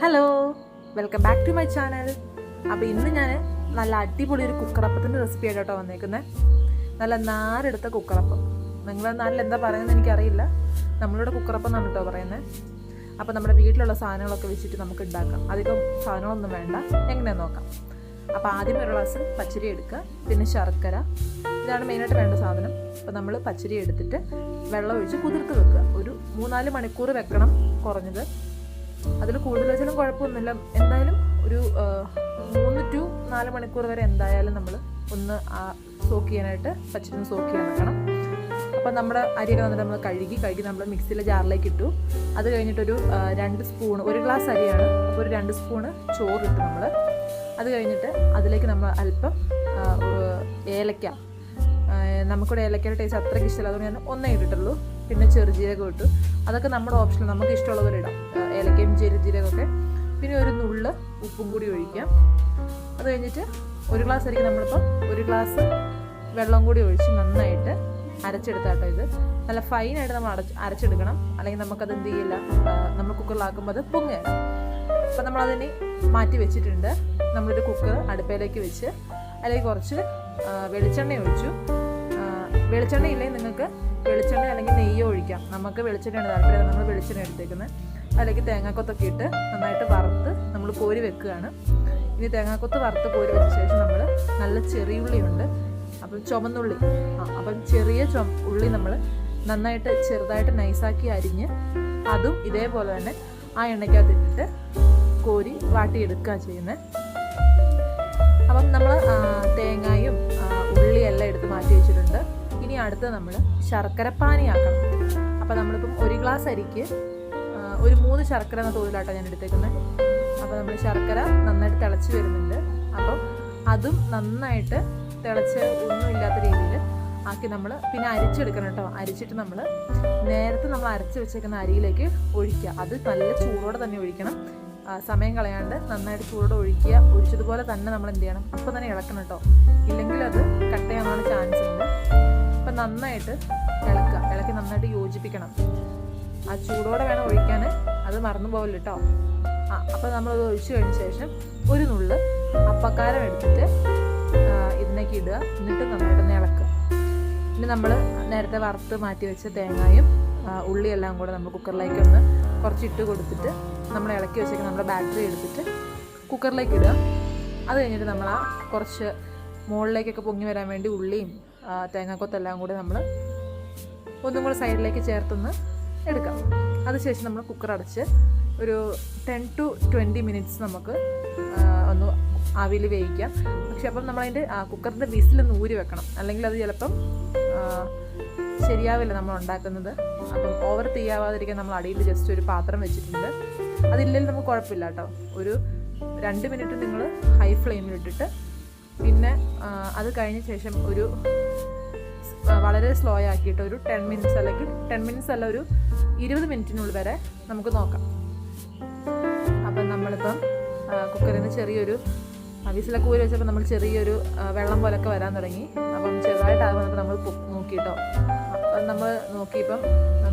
Hello welcome back to my channel അപ്പോൾ ഇന്ന് ഞാൻ നല്ല അടിപൊളി ഒരു കുക്കറപ്പത്തിന്റെ റെസിപ്പി ആയിട്ടോ വന്നേക്കുന്നത് നല്ല നാരെടുത്ത കുക്കറപ്പം. നിങ്ങളുടെ നാട്ടിൽ എന്താ പറയുന്നത് എനിക്കറിയില്ല. നമ്മളിവിടെ കുക്കറപ്പം എന്നാണ് കേട്ടോ പറയുന്നത് അപ്പോൾ നമ്മുടെ വീട്ടിലുള്ള സാധനങ്ങളൊക്കെ വെച്ചിട്ട് നമുക്ക് ഉണ്ടാക്കാം അധികം സാധനങ്ങളൊന്നും വേണ്ട. എങ്ങനെയാണെന്ന് നോക്കാം. അപ്പോൾ ആദ്യം ഒരു ഗ്ലാസ് പച്ചരി എടുക്കുക. പിന്നെ ശർക്കര. ഇതാണ് മെയിനായിട്ട് വേണ്ട സാധനം. അപ്പോൾ നമ്മൾ പച്ചരി എടുത്തിട്ട് വെള്ളം ഒഴിച്ച് കുതിർത്ത് വെക്കുക. ഒരു മൂന്നാൽ മണിക്കൂർ വെക്കണം കുറഞ്ഞത്. അതിൽ കൂടുതൽ വെച്ചാലും കുഴപ്പമൊന്നുമില്ല. എന്തായാലും ഒരു മൂന്ന് ടു നാല് മണിക്കൂർ വരെ എന്തായാലും നമ്മൾ ഒന്ന് സോക്ക് ചെയ്യാനായിട്ട് പച്ചരി സോക്ക് ചെയ്യാൻ വെക്കണം അപ്പോൾ നമ്മുടെ അരിയൊക്കെ വന്നിട്ട് നമ്മൾ കഴുകി കഴുകി നമ്മൾ മിക്സിയിലെ ജാറിലേക്ക് ഇട്ടു. അത് കഴിഞ്ഞിട്ടൊരു രണ്ട് സ്പൂൺ ഒരു ഗ്ലാസ് അരിയാണ്. അപ്പോൾ ഒരു രണ്ട് സ്പൂണ് ചോറിട്ട് നമ്മൾ. അത് കഴിഞ്ഞിട്ട് അതിലേക്ക് നമ്മൾ അല്പം ഏലക്ക. നമുക്കിവിടെ ഏലക്കയുടെ ടേസ്റ്റ് അത്രയ്ക്ക് ഇഷ്ടമല്ല. അതുകൊണ്ട് ഞാൻ ഒന്നേ ഇട്ടിട്ടുള്ളൂ. പിന്നെ ചെറുജീരകം ഇട്ടു. അതൊക്കെ നമ്മുടെ ഓപ്ഷൻ നമുക്ക് ഇഷ്ടമുള്ള പോലെ ഇടാം ഏലക്കയും ചെറുജീരകമൊക്കെ പിന്നെ ഒരു നുള്ള് ഉപ്പും കൂടി ഒഴിക്കാം. അത് കഴിഞ്ഞിട്ട് ഒരു ഗ്ലാസ് അരിക്ക് നമ്മളിപ്പോൾ ഒരു ഗ്ലാസ് വെള്ളം കൂടി ഒഴിച്ച് നന്നായിട്ട് അരച്ചെടുത്താട്ടോ ഇത്. നല്ല ഫൈനായിട്ട് നമ്മൾ അടച്ച് അരച്ചെടുക്കണം. അല്ലെങ്കിൽ നമുക്കത് എന്ത് ചെയ്യില്ല. നമ്മൾ കുക്കറിലാക്കുമ്പോൾ അത് പൊങ്ങുക അപ്പം നമ്മളതിനെ മാറ്റി വെച്ചിട്ടുണ്ട്. നമ്മളൊരു കുക്കർ അടുപ്പയിലേക്ക് വെച്ച് അതിലേക്ക് കുറച്ച് വെളിച്ചെണ്ണ ഒഴിച്ചു. വെളിച്ചെണ്ണ ഇല്ലെങ്കിൽ നിങ്ങൾക്ക്? വെളിച്ചെണ്ണ അല്ലെങ്കിൽ നെയ്യോ ഒഴിക്കാം. നമുക്ക് വെളിച്ചെണ്ണയാണ് താല്പര്യം. നമ്മൾ വെളിച്ചെണ്ണ എടുത്തേക്കുന്നത്. അല്ലെങ്കിൽ തേങ്ങാക്കൊത്തൊക്കെ ഇട്ട് നന്നായിട്ട് വറുത്ത് നമ്മൾ കോരി വെക്കുകയാണ്. ഇനി തേങ്ങാക്കൊത്ത് വറുത്ത് കോരി വെച്ച ശേഷം നമ്മൾ നല്ല ചെറിയുള്ളിയുണ്ട് അപ്പം ചുമന്നുള്ളി. അപ്പം ചെറിയ ചുമ ഉള്ളി നമ്മൾ നന്നായിട്ട് ചെറുതായിട്ട് നൈസാക്കി അരിഞ്ഞ് അതും ഇതേപോലെ തന്നെ ആ എണ്ണയ്ക്കകത്ത് ഇട്ടിട്ട് കോരി വാട്ടിയെടുക്കുക ചെയ്യുന്നത്. അപ്പം നമ്മൾ തേങ്ങയും ഉള്ളിയെല്ലാം എടുത്ത് മാറ്റി വെച്ചിട്ടുണ്ട്. ഇനി അടുത്ത് നമ്മൾ ശർക്കരപ്പാനിയാക്കണം. അപ്പോൾ നമ്മളിപ്പം ഒരു ഗ്ലാസ് അരിക്ക് ഒരു മൂന്ന് ശർക്കര എന്ന തോതിലാട്ടോ ഞാൻ എടുത്തേക്കുന്നത് അപ്പോൾ നമ്മൾ ശർക്കര നന്നായിട്ട് തിളച്ച് വരുന്നുണ്ട്. അപ്പം അതും നന്നായിട്ട് തിളച്ച് ഒന്നുമില്ലാത്ത രീതിയിൽ ആക്കി നമ്മൾ പിന്നെ അരിച്ചെടുക്കണം കേട്ടോ. അരിച്ചിട്ട് നമ്മൾ നേരത്തെ നമ്മൾ അരച്ച് വെച്ചേക്കുന്ന അരിയിലേക്ക് ഒഴിക്കുക. അത് നല്ല ചൂടോടെ തന്നെ ഒഴിക്കണം. സമയം കളയാണ്ട് നന്നായിട്ട് ചൂടോടെ ഒഴിക്കുക. ഒഴിച്ചതുപോലെ തന്നെ നമ്മൾ എന്ത് ചെയ്യണം? ഇപ്പം തന്നെ ഇളക്കണം കേട്ടോ. ഇല്ലെങ്കിൽ അത് കട്ട് ചെയ്യാനുള്ള ചാൻസ് ഉണ്ട്. നന്നായിട്ട് ഇളക്കുക. ഇളക്കി നന്നായിട്ട് യോജിപ്പിക്കണം. ആ ചൂടോടെ വേണം ഒഴിക്കാൻ. അത് മറന്നു പോകല്ല കേട്ടോ ആ അപ്പോൾ നമ്മളത് ഒഴിച്ചു കഴിഞ്ഞ ശേഷം ഒരു നുള്ള് അപ്പക്കാരം എടുത്തിട്ട് ഇതിനേക്ക് ഇടുക. എന്നിട്ട് നന്നായിട്ടൊന്ന് ഇളക്കുക. പിന്നെ നമ്മൾ നേരത്തെ വറുത്ത് മാറ്റി വെച്ച തേങ്ങയും ഉള്ളിയെല്ലാം കൂടെ നമ്മൾ കുക്കറിലേക്ക് ഒന്ന് കുറച്ച് ഇട്ട് കൊടുത്തിട്ട് നമ്മൾ ഇളക്കി വെച്ചേക്കുന്ന നമ്മുടെ ബാറ്ററി എടുത്തിട്ട് കുക്കറിലേക്ക് ഇടുക. അത് കഴിഞ്ഞിട്ട് നമ്മൾ ആ കുറച്ച് മുകളിലേക്കൊക്കെ പൊങ്ങി വരാൻ വേണ്ടി ഉള്ളിയും തേങ്ങാക്കൊത്തെല്ലാം കൂടി നമ്മൾ ഒന്നും കൂടെ സൈഡിലേക്ക് ചേർത്തൊന്ന് എടുക്കാം. അതിനുശേഷം നമ്മൾ കുക്കർ അടച്ച് ഒരു ടെൻ ടു ട്വന്റി മിനിറ്റ്സ് നമുക്ക് ഒന്ന് ആവിയിൽ വേവിക്കാം. പക്ഷെ അപ്പം നമ്മളതിന്റെ കുക്കറിന്റെ വിസിലൊന്ന് ഊരി വെക്കണം. അല്ലെങ്കിൽ അത് ചിലപ്പം ശരിയാവില്ല നമ്മൾ ഉണ്ടാക്കുന്നത്. അപ്പം ഓവർ തീയാവാതിരിക്കാൻ നമ്മൾ അടിയിൽ ജസ്റ്റ് ഒരു പാത്രം വെച്ചിട്ടുണ്ട്. അതില്ലെങ്കിൽ നമുക്ക് കുഴപ്പമില്ല കേട്ടോ. ഒരു രണ്ട് മിനിറ്റ് നിങ്ങൾ ഹൈ ഫ്ലെയിമിൽ ഇട്ടിട്ട് പിന്നെ അത് കഴിഞ്ഞ ശേഷം ഒരു വളരെ സ്ലോ ആക്കിയിട്ട് ഒരു ടെൻ മിനിറ്റ്സ് അല്ലെങ്കിൽ ടെൻ മിനിറ്റ്സ് അല്ല ഒരു ഇരുപത് മിനിറ്റിനുള്ളിൽ വരെ നമുക്ക് നോക്കാം. അപ്പം നമ്മളിപ്പം കുക്കറിൽ നിന്ന് ചെറിയൊരു വിസിലൊക്കെ ഊരി വെച്ചപ്പോൾ നമ്മൾ ചെറിയൊരു വെള്ളം പോലൊക്കെ വരാൻ തുടങ്ങി. അപ്പം ചെറുതായിട്ടാകുമ്പോൾ നമ്മൾ നോക്കിയിട്ടോ. അപ്പം നമ്മൾ നോക്കിയപ്പം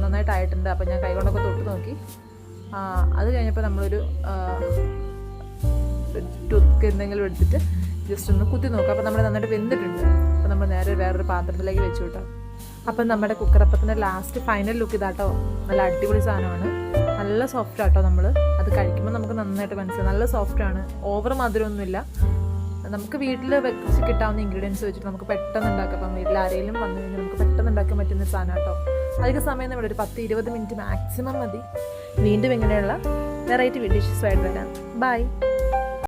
നന്നായിട്ടായിട്ടുണ്ട്. അപ്പം ഞാൻ കൈകൊണ്ടൊക്കെ തൊട്ട് നോക്കി. അത് കഴിഞ്ഞപ്പോൾ നമ്മളൊരു ടൂത്ത് എന്തെങ്കിലും എടുത്തിട്ട് ജസ്റ്റ് ഒന്ന് കുത്തി നോക്കുക അപ്പോൾ നമ്മൾ നന്നായിട്ട് വെന്തിട്ടുണ്ട്. അപ്പോൾ നമ്മൾ നേരെ വേറൊരു പാത്രത്തിലേക്ക് വെച്ചു കിട്ടാം. അപ്പം നമ്മുടെ കുക്കറപ്പത്തിന്റെ ലാസ്റ്റ് ഫൈനൽ ലുക്ക് ഇതാട്ടോ. നല്ല അടിപൊളി സാധനമാണ്. നല്ല സോഫ്റ്റ് ആട്ടോ നമ്മൾ അത് കഴിക്കുമ്പോൾ നമുക്ക് നന്നായിട്ട് മനസ്സിലാവും. നല്ല സോഫ്റ്റാണ് ഓവർ മധുരമൊന്നുമില്ല. നമുക്ക് വീട്ടിൽ വെച്ച് കിട്ടാവുന്ന ഇൻഗ്രീഡിയൻസ് വെച്ചിട്ട് നമുക്ക് പെട്ടെന്ന് ഉണ്ടാക്കാം. അപ്പം വീട്ടിൽ ആരെങ്കിലും വന്നു കഴിഞ്ഞാൽ നമുക്ക് പെട്ടെന്ന് ഉണ്ടാക്കാൻ പറ്റുന്ന സാധനം കേട്ടോ അധിക സമയം ഇവിടെ ഒരു പത്ത് ഇരുപത് മിനിറ്റ് മാക്സിമം മതി. വീണ്ടും ഇങ്ങനെയുള്ള വെറൈറ്റി ഡിഷസുമായിട്ട് വരാം. ബൈ